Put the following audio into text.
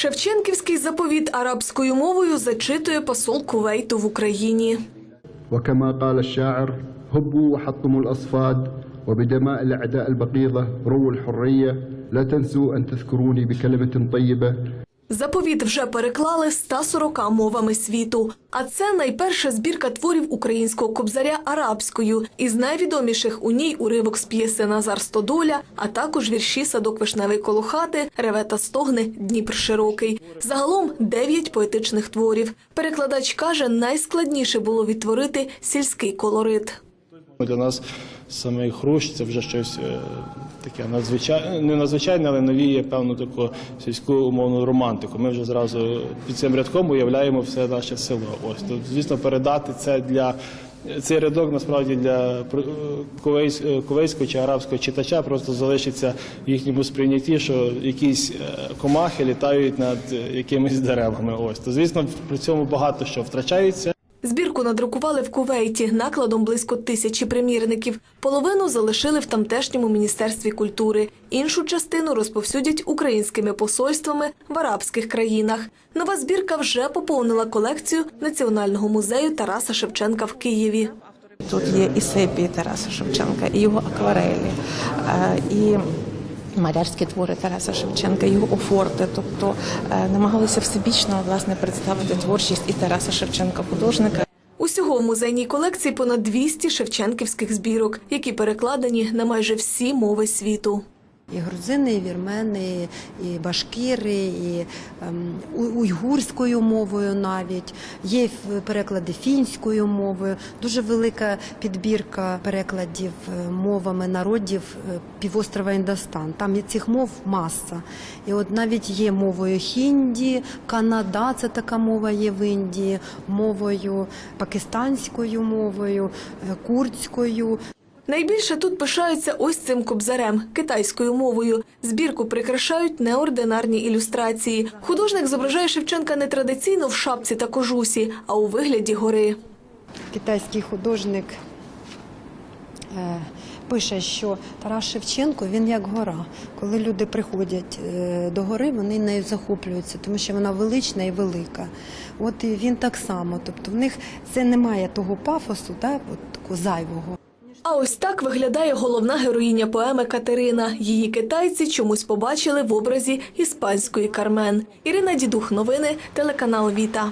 Шевченківський заповіт арабською мовою зачитує посол Кувейту в Україні. وكما قال الشاعر هبوا وحطموا الأصفاد وبدماء الأعداء البقيضة رووا الحرية لا تنسوا أن تذكروني بكلمة طيبة Заповіт вже переклали 140 мовами світу. А це найперша збірка творів українського кобзаря арабською. Із найвідоміших у ній уривок з п'єси Назар Стодоля, а також вірші Садок вишневий коло хати, Реве та стогне Дніпр широкий. Загалом дев'ять поетичних творів. Перекладач каже, найскладніше було відтворити сільський колорит. Для нас саме хрущ це вже щось е, таке надзвичайне, не надзвичайне, але навіє певну таку сільську умовну романтику. Ми вже зразу під цим рядком уявляємо все наше село. Ось то, звісно, передати це для цей рядок насправді для е, кувейсь- е, чи арабського читача просто залишиться в їхньому сприйнятті, що якісь комахи літають над якимись деревами. Ось то, звісно, при цьому багато що втрачається. Збірку надрукували в Кувейті накладом близько тисячі примірників. Половину залишили в тамтешньому міністерстві культури. Іншу частину розповсюдять українськими посольствами в арабських країнах. Нова збірка вже поповнила колекцію Національного музею Тараса Шевченка в Києві. Тут є і сепії Тараса Шевченка, і його акварелі, е, і малярські твори Тараса Шевченка, його офорти. Тобто е, намагалися всебічно власне представити творчість і Тараса Шевченка художника. Усього в музейній колекції понад 200 шевченківських збірок, які перекладені на майже всі мови світу. І грузини, і вірмени, і башкіри, і ем, уйгурською мовою навіть. Є переклади фінською мовою. Дуже велика підбірка перекладів е, мовами народів е, півострова Індостан. Там цих мов маса. І от навіть є мовою хінді, Канада, це така мова є в Індії, мовою пакистанською мовою, е, курдською. Найбільше тут пишаються ось цим кобзарем китайською мовою. Збірку прикрашають неординарні ілюстрації. Художник зображає Шевченка не традиційно в шапці та кожусі, а у вигляді гори. китайський художник е, пише, що Тарас Шевченко він як гора. Коли люди приходять е, до гори, вони нею захоплюються, тому що вона велична і велика. От і він так само. Тобто в них це немає того пафосу, да, от зайвого. А ось так виглядає головна героїня поеми Катерина. Її китайці чомусь побачили в образі іспанської Кармен. Ірина Дідух, новини, телеканал Віта.